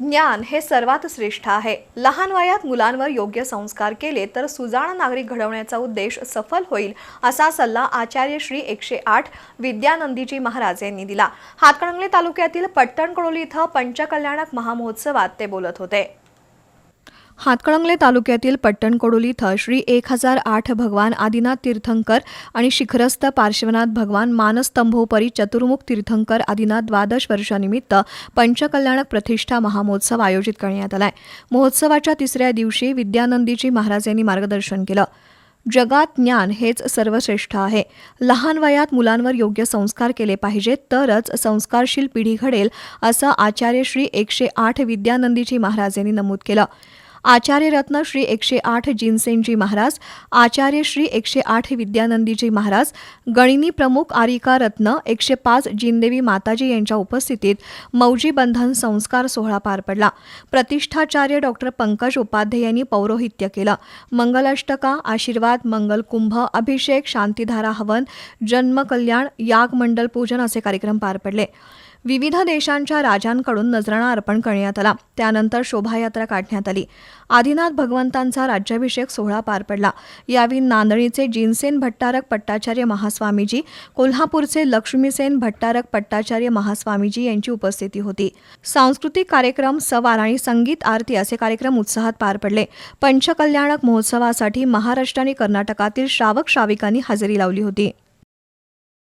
ज्ञान हे सर्वात श्रेष्ठ आहे. लहान वयात मुलांवर योग्य संस्कार केले तर सुजाण नागरिक घडवण्याचा उद्देश सफल होईल असा सल्ला आचार्य श्री एकशे आठ विद्यानंदीजी महाराज यांनी दिला. हातकणंगले तालुक्यातील पट्टणकडोली इथं पंचकल्याणक महामहोत्सवात ते बोलत होते. हातकणंगले तालुक्यातील पट्टणकोडोली इथं श्री एक हजार आठ भगवान आदिनाथ तीर्थंकर आणि शिखरस्थ पार्श्वनाथ भगवान मानस्तंभोपरी चतुर्मुख तीर्थंकर आदिनाथ द्वादश वर्षानिमित्त पंचकल्याणक प्रतिष्ठा महामहोत्सव आयोजित करण्यात आलाय. महोत्सवाच्या तिसऱ्या दिवशी विद्यानंदीजी महाराज यांनी मार्गदर्शन केलं. जगात ज्ञान हेच सर्वश्रेष्ठ आहे. लहान वयात मुलांवर योग्य संस्कार केले पाहिजेत तरच संस्कारशील पिढी घडेल असं आचार्य श्री एकशे आठ विद्यानंदीजी महाराज यांनी नमूद केलं. आचार्यरत्न श्री एकशे आठ जिनसेनजी महाराज आचार्य श्री एकशे आठ विद्यानंदीजी महाराज गणिनी प्रमुख आरिका रत्न एकशे पाच जिनदेवी माताजी यांच्या उपस्थितीत मौजी बंधन संस्कार सोहळा पार पडला. प्रतिष्ठाचार्य डॉक्टर पंकज उपाध्ये यांनी पौरोहित्य केलं. मंगलाष्टका आशीर्वाद मंगलकुंभ अभिषेक शांतिधारा हवन जन्मकल्याण याग मंडल पूजन असे कार्यक्रम पार पडले. विविध देशांच्या राजांकडून नजराणा अर्पण करण्यात आला. त्यानंतर शोभायात्रा काढण्यात आली. आदिनाथ भगवंतांचा राज्याभिषेक सोहळा पार पडला. यावेळी नांदणीचे जिनसेन भट्टारक पट्टाचार्य महास्वामीजी कोल्हापूरचे लक्ष्मीसेन भट्टारक पट्टाचार्य महास्वामीजी यांची उपस्थिती होती. सांस्कृतिक कार्यक्रम सवार आणि संगीत आरती असे कार्यक्रम उत्साहात पार पडले. पंचकल्याणक महोत्सवासाठी महाराष्ट्र आणि कर्नाटकातील श्रावक श्राविकांनी हजेरी लावली होती.